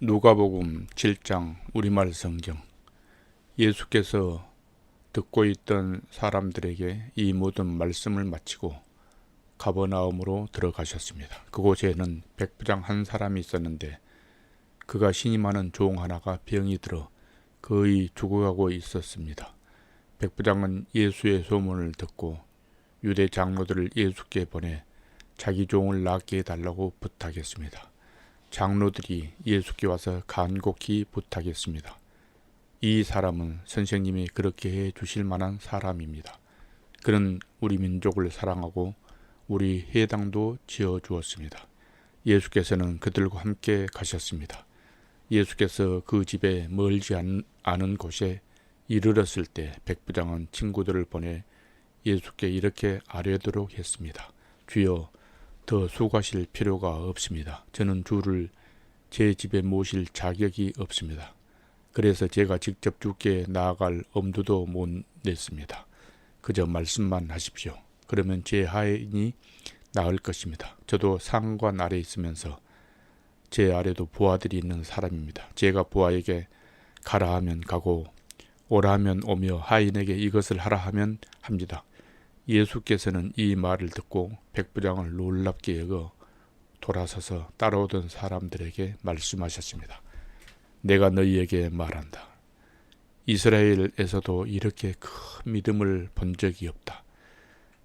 누가복음 7장 우리말 성경 예수께서 듣고 있던 사람들에게 이 모든 말씀을 마치고 가버나움으로 들어가셨습니다. 그곳에는 백부장 한 사람이 있었는데 그가 신임하는 종 하나가 병이 들어 거의 죽어가고 있었습니다. 백부장은 예수의 소문을 듣고 유대 장로들을 예수께 보내 자기 종을 낫게 해달라고 부탁했습니다. 장로들이 예수께 와서 간곡히 부탁했습니다. 이 사람은 선생님이 그렇게 해 주실 만한 사람입니다. 그는 우리 민족을 사랑하고 우리 해당도 지어 주었습니다. 예수께서는 그들과 함께 가셨습니다. 예수께서 그 집에 멀지 않은 곳에 이르렀을 때 백부장은 친구들을 보내 예수께 이렇게 아뢰도록 했습니다. 주여 더 수고하실 필요가 없습니다. 저는 주를 제 집에 모실 자격이 없습니다. 그래서 제가 직접 주께 나아갈 엄두도 못 냈습니다. 그저 말씀만 하십시오. 그러면 제 하인이 나을 것입니다. 저도 상관 아래 있으면서 제 아래도 부하들이 있는 사람입니다. 제가 부하에게 가라 하면 가고 오라 하면 오며 하인에게 이것을 하라 하면 합니다. 예수께서는 이 말을 듣고 백부장을 놀랍게 여겨 돌아서서 따라오던 사람들에게 말씀하셨습니다. 내가 너희에게 말한다. 이스라엘에서도 이렇게 큰 믿음을 본 적이 없다.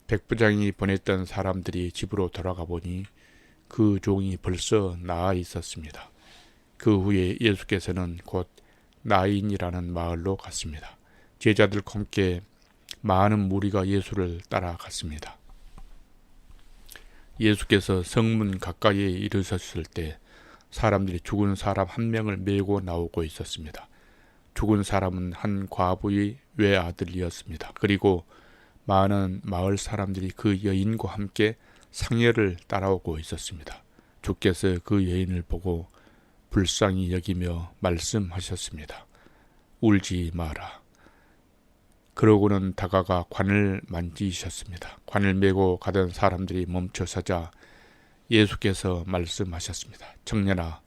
백부장이 보냈던 사람들이 집으로 돌아가 보니 그 종이 벌써 나아 있었습니다. 그 후에 예수께서는 곧 나인이라는 마을로 갔습니다. 제자들과 함께 많은 무리가 예수를 따라갔습니다. 예수께서 성문 가까이에 이르셨을 때 사람들이 죽은 사람 한 명을 메고 나오고 있었습니다. 죽은 사람은 한 과부의 외아들이었습니다. 그리고 많은 마을 사람들이 그 여인과 함께 상여를 따라오고 있었습니다. 주께서 그 여인을 보고 불쌍히 여기며 말씀하셨습니다. 울지 마라. 그러고는 다가가 관을 만지셨습니다. 관을 메고 가던 사람들이 멈춰 서자 예수께서 말씀하셨습니다. 청년아,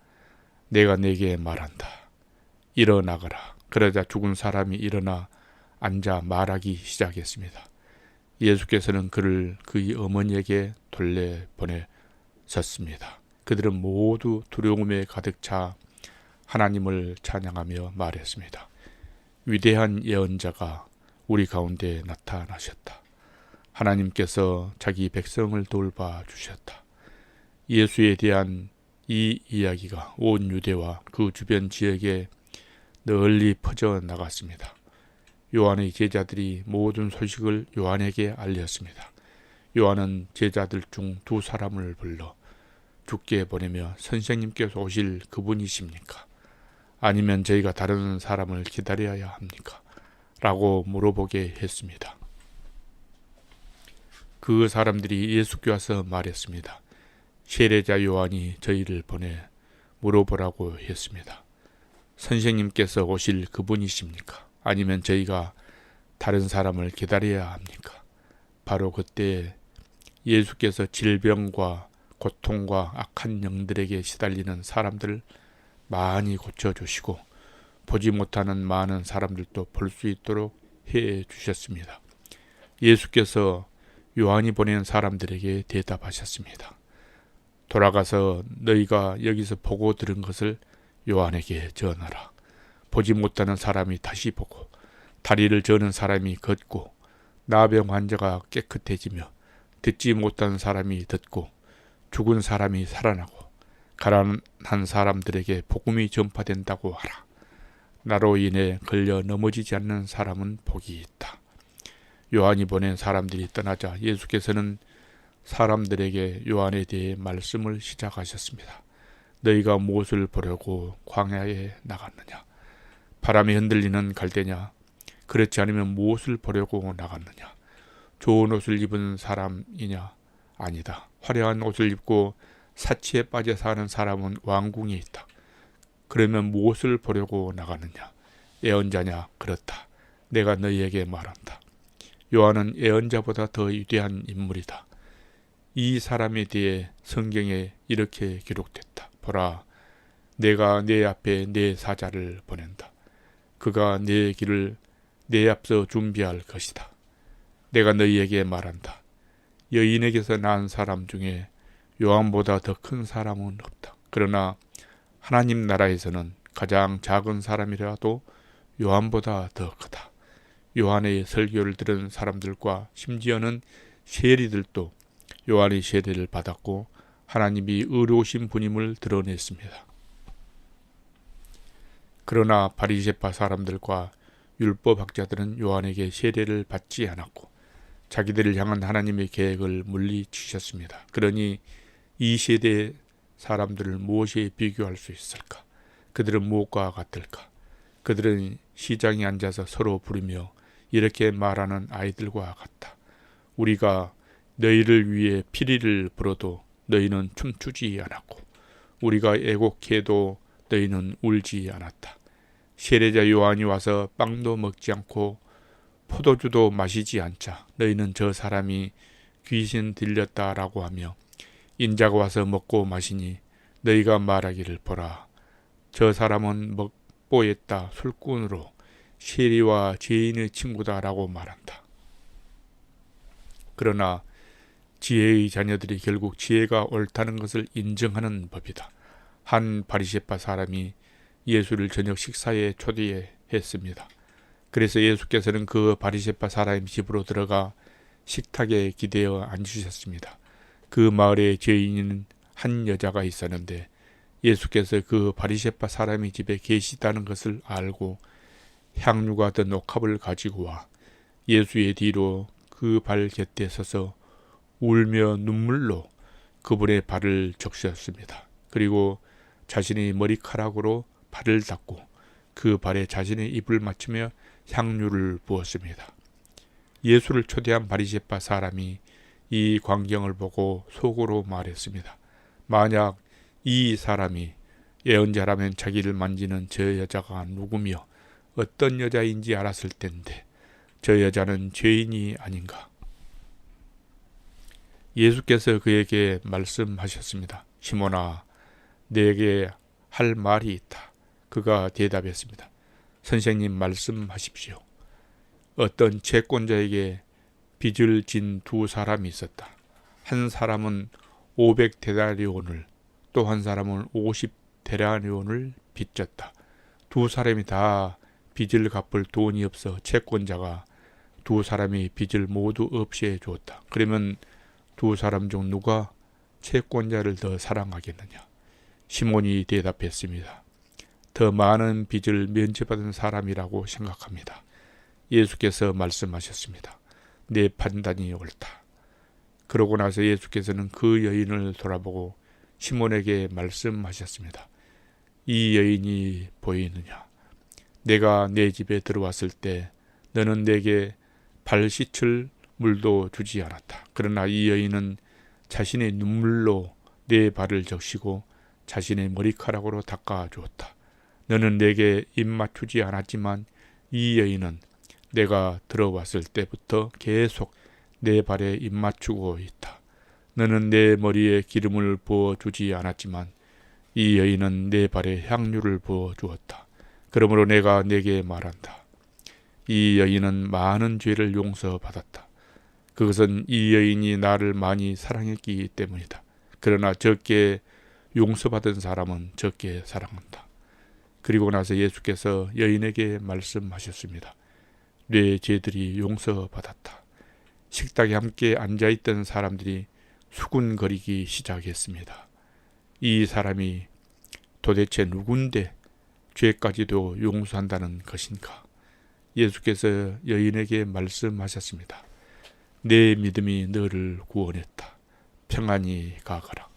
내가 내게 말한다. 일어나거라. 그러자 죽은 사람이 일어나 앉아 말하기 시작했습니다. 예수께서는 그를 그의 어머니에게 돌려 보내셨습니다. 그들은 모두 두려움에 가득 차 하나님을 찬양하며 말했습니다. 위대한 예언자가 우리 가운데 나타나셨다. 하나님께서 자기 백성을 돌봐 주셨다. 예수에 대한 이 이야기가 온 유대와 그 주변 지역에 널리 퍼져 나갔습니다. 요한의 제자들이 모든 소식을 요한에게 알렸습니다. 요한은 제자들 중 두 사람을 불러 죽게 보내며 선생님께서 오실 그분이십니까? 아니면 저희가 다른 사람을 기다려야 합니까? 라고 물어보게 했습니다. 그 사람들이 예수께 와서 말했습니다. 세례자 요한이 저희를 보내 물어보라고 했습니다. 선생님께서 오실 그분이십니까? 아니면 저희가 다른 사람을 기다려야 합니까? 바로 그때 예수께서 질병과 고통과 악한 영들에게 시달리는 사람들을 많이 고쳐주시고 보지 못하는 많은 사람들도 볼 수 있도록 해 주셨습니다. 예수께서 요한이 보낸 사람들에게 대답하셨습니다. 돌아가서 너희가 여기서 보고 들은 것을 요한에게 전하라. 보지 못하는 사람이 다시 보고 다리를 저는 사람이 걷고 나병 환자가 깨끗해지며 듣지 못한 사람이 듣고 죽은 사람이 살아나고 가난한 사람들에게 복음이 전파된다고 하라. 나로 인해 걸려 넘어지지 않는 사람은 복이 있다. 요한이 보낸 사람들이 떠나자 예수께서는 사람들에게 요한에 대해 말씀을 시작하셨습니다. 너희가 무엇을 보려고 광야에 나갔느냐? 바람이 흔들리는 갈대냐? 그렇지 않으면 무엇을 보려고 나갔느냐? 좋은 옷을 입은 사람이냐? 아니다. 화려한 옷을 입고 사치에 빠져 사는 사람은 왕궁에 있다. 그러면 무엇을 보려고 나가느냐? 예언자냐? 그렇다. 내가 너희에게 말한다. 요한은 예언자보다 더 위대한 인물이다. 이 사람에 대해 성경에 이렇게 기록됐다. 보라, 내가 내 앞에 내 사자를 보낸다. 그가 내 길을 내 앞서 준비할 것이다. 내가 너희에게 말한다. 여인에게서 난 사람 중에 요한보다 더 큰 사람은 없다. 그러나 하나님 나라에서는 가장 작은 사람이라도 요한보다 더 크다. 요한의 설교를 들은 사람들과 심지어는 세리들도 요한의 세례를 받았고 하나님이 의로우신 분임을 드러냈습니다. 그러나 바리새파 사람들과 율법학자들은 요한에게 세례를 받지 않았고 자기들을 향한 하나님의 계획을 물리치셨습니다. 그러니 이 세대 사람들을 무엇에 비교할 수 있을까? 그들은 무엇과 같을까? 그들은 시장에 앉아서 서로 부르며 이렇게 말하는 아이들과 같다. 우리가 너희를 위해 피리를 불어도 너희는 춤추지 않았고 우리가 애곡해도 너희는 울지 않았다. 세례자 요한이 와서 빵도 먹지 않고 포도주도 마시지 않자 너희는 저 사람이 귀신 들렸다라고 하며 인자가 와서 먹고 마시니 너희가 말하기를 보라 저 사람은 먹보했다 술꾼으로 세리와 죄인의 친구다라고 말한다. 그러나 지혜의 자녀들이 결국 지혜가 옳다는 것을 인정하는 법이다. 한 바리새파 사람이 예수를 저녁 식사에 초대했습니다. 그래서 예수께서는 그 바리새파 사람 집으로 들어가 식탁에 기대어 앉으셨습니다. 그 마을에 죄인인 한 여자가 있었는데 예수께서 그 바리새파 사람의 집에 계시다는 것을 알고 향유가 든 옥합을 가지고 와 예수의 뒤로 그 발 곁에 서서 울며 눈물로 그분의 발을 적셨습니다. 그리고 자신의 머리카락으로 발을 닦고 그 발에 자신의 입을 맞추며 향유를 부었습니다. 예수를 초대한 바리새파 사람이 이 광경을 보고 속으로 말했습니다. 만약 이 사람이 예언자라면 자기를 만지는 저 여자가 누구며 어떤 여자인지 알았을 텐데 저 여자는 죄인이 아닌가. 예수께서 그에게 말씀하셨습니다. 시몬아, 내게 할 말이 있다. 그가 대답했습니다. 선생님 말씀하십시오. 어떤 채권자에게 빚을 진 두 사람이 있었다. 한 사람은 500데나리온을 또 한 사람은 50데나리온을 빚졌다. 두 사람이 다 빚을 갚을 돈이 없어 채권자가 두 사람이 빚을 모두 없애 주었다. 그러면 두 사람 중 누가 채권자를 더 사랑하겠느냐? 시몬이 대답했습니다. 더 많은 빚을 면제받은 사람이라고 생각합니다. 예수께서 말씀하셨습니다. 내 판단이 옳다. 그러고 나서 예수께서는 그 여인을 돌아보고 시몬에게 말씀하셨습니다. 이 여인이 보이느냐? 내가 내 집에 들어왔을 때 너는 내게 발 씻을 물도 주지 않았다. 그러나 이 여인은 자신의 눈물로 내 발을 적시고 자신의 머리카락으로 닦아 주었다. 너는 내게 입 맞추지 않았지만 이 여인은 내가 들어왔을 때부터 계속 내 발에 입 맞추고 있다. 너는 내 머리에 기름을 부어 주지 않았지만 이 여인은 내 발에 향유를 부어 주었다. 그러므로 내가 내게 말한다. 이 여인은 많은 죄를 용서받았다. 그것은 이 여인이 나를 많이 사랑했기 때문이다. 그러나 적게 용서받은 사람은 적게 사랑한다. 그리고 나서 예수께서 여인에게 말씀하셨습니다. 내 죄들이 용서받았다. 식탁에 함께 앉아있던 사람들이 수군거리기 시작했습니다. 이 사람이 도대체 누군데 죄까지도 용서한다는 것인가? 예수께서 여인에게 말씀하셨습니다. 내 믿음이 너를 구원했다. 평안히 가거라.